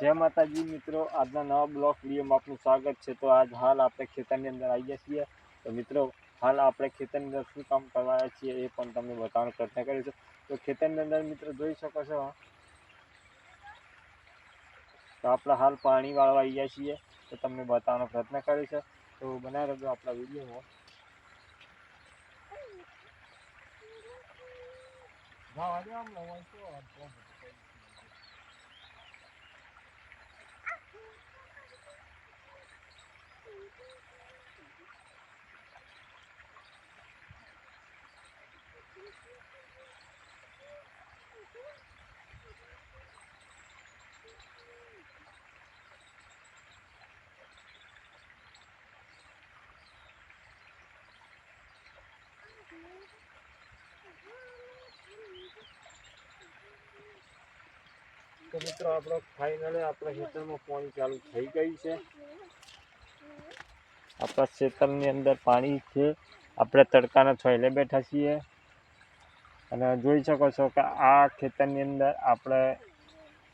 જય માતાજી મિત્રો, આજના નવા બ્લોગ વિડીયોમાં આપનું સ્વાગત છે. તો આજ હાલ આપણે ખેતરની અંદર આવી ગયા છીએ. તો મિત્રો, હાલ આપણે ખેતરની અંદર શું કામ કરવા આવ્યા છીએ એ પણ તમને બતાવવાનો પ્રયત્ન કરીશું તો ખેતરની અંદર મિત્રો જોઈ શકો છો. તો આપણે હાલ પાણી વાળવા આવી ગયા છીએ. તો તમને બતાવવાનો પ્રયત્ન કરીશું તો બનાવી રહેજો આપણા વિડીયોમાં. તો મિત્રો, આપણો ફાઇનલી આપણા ખેતરમાં પાણી ચાલુ થઈ ગયું છે. આપણા ખેતરની અંદર પાણી છે. આપણે તડકાના છોયલે બેઠા છીએ. અને જોઈ શકો છો કે આ ખેતરની અંદર આપણે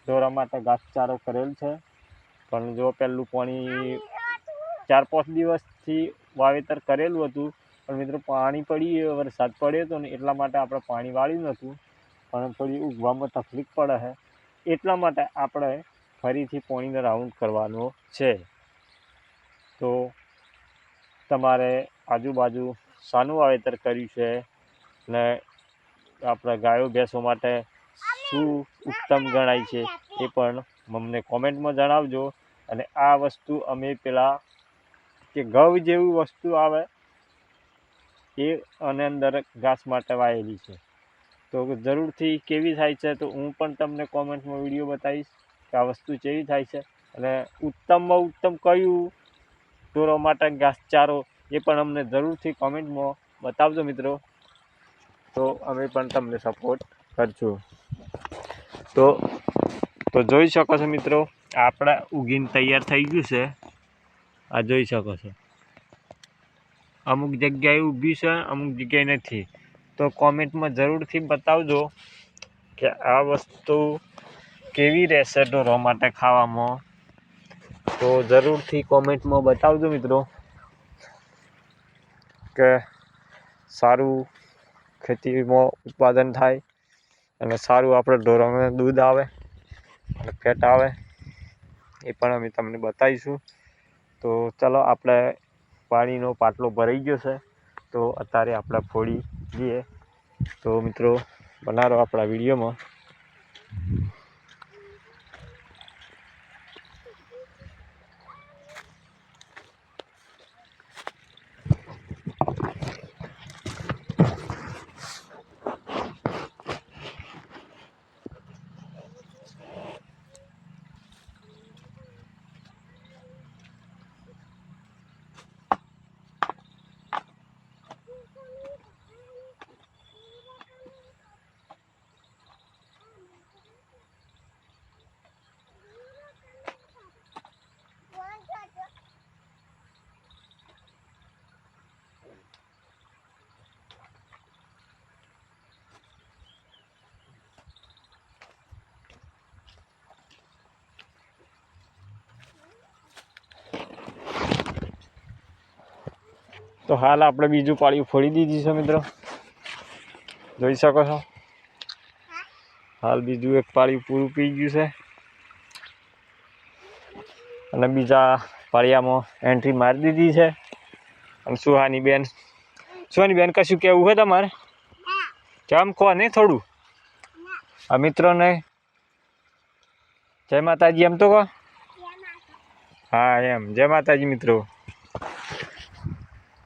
ઢોરા માટે ઘાસચારો કરેલ છે. પણ જો પહેલું પાણી ચાર પાંચ દિવસથી વાવેતર કરેલું હતું, પણ મિત્રો પાણી પડી, વરસાદ પડ્યો હતો ને એટલા માટે આપણે પાણી વાળ્યું નહોતું. પણ થોડી ઉગવામાં તકલીફ પડે છે. એટલા માટે આપણે ફરીથી પાણીનો રાઉન્ડ કરવાનો છે. તો તમારે આજુબાજુ શાનું વાવેતર કર્યું છે ને આપણા ગાયો ભેંસો માટે શું ઉત્તમ ગણાય છે એ પણ અમને કોમેન્ટમાં જણાવજો. અને આ વસ્તુ અમે પેલા કે ઘઉં જેવું વસ્તુ આવે એ અને અંદર ઘાસ માટે વાયેલી છે. તો જરૂરથી કેવી થાય છે તો હું પણ તમને કોમેન્ટમાં વીડિયો બતાવીશ કે આ વસ્તુ કેવી થાય છે. અને ઉત્તમમાં ઉત્તમ કયું ઢોરો માટે ઘાસચારો એ પણ અમને જરૂરથી કોમેન્ટમાં બતાવજો મિત્રો. તો અમે પણ તમને સપોર્ટ કરશું તો તો જોઈ શકો છો મિત્રો, આપણા ઉગીને તૈયાર થઈ ગયું છે. આ જોઈ શકો છો. અમુક જગ્યાએ ઊભી છે, અમુક જગ્યાએ નથી. તો કોમેન્ટમાં જરૂરથી બતાવજો કે આ વસ્તુ કેવી રહેશે ઢોરો માટે ખાવામાં. તો જરૂરથી કોમેન્ટમાં બતાવજો મિત્રો કે સારું ખેતીમાં ઉત્પાદન થાય અને સારું આપણે ઢોરોને દૂધ આવે અને ફેટ આવે એ પણ અમે તમને બતાવીશું. તો ચલો આપણે પાણીનો પાટલો ભરાઈ ગયો છે. તો અત્યારે આપણે ફોડી જઈએ. તો મિત્રો બનાવો આપણા વિડીયોમાં. તો હાલ આપણે બીજું પાળિયું ફોડી દીધી છે મિત્રો. જોઈ શકો છો. હાલ બીજું એક પાળિયું પૂરું પી ગયું છે. અને બીજા પાળિયામાં એન્ટ્રી મારી દીધી છે. અને સુહાની બેન સુહાની બેન કશું કેવું હોય તમારે? કેમ કહો નહીં થોડું? આ મિત્રોને. જય માતાજી, એમ તો કહો? હા, એમ. જય માતાજી મિત્રો.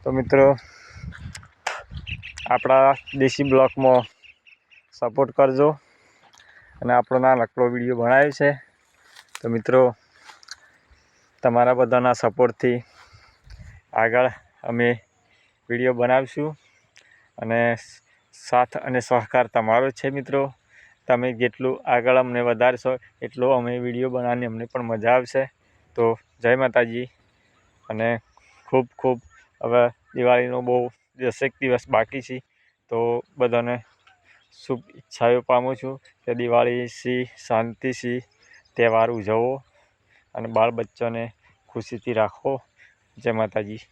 તો મિત્રો, આપણા દેશી બ્લોકમાં સપોર્ટ કરજો. અને આપણો નાનકડો વીડિયો બનાવ્યો છે. તો મિત્રો, તમારા બધાના સપોર્ટથી આગળ અમે વીડિયો બનાવીશું. અને સાથ અને સહકાર તમારો છે મિત્રો. તમે જેટલું આગળ અમને વધારશો, એટલો અમે વીડિયો બનાવવાની અમને પણ મજા આવશે. તો જય માતાજી. અને ખૂબ ખૂબ હવે દિવાળીનો બહુ દસેક દિવસ બાકી છે, તો બધાને શુભ ઈચ્છાઓ પામું છું કે દિવાળી સી શાંતિ સી તહેવાર ઉજવો અને બાળ બચ્ચાને ખુશીથી રાખો જય માતાજી.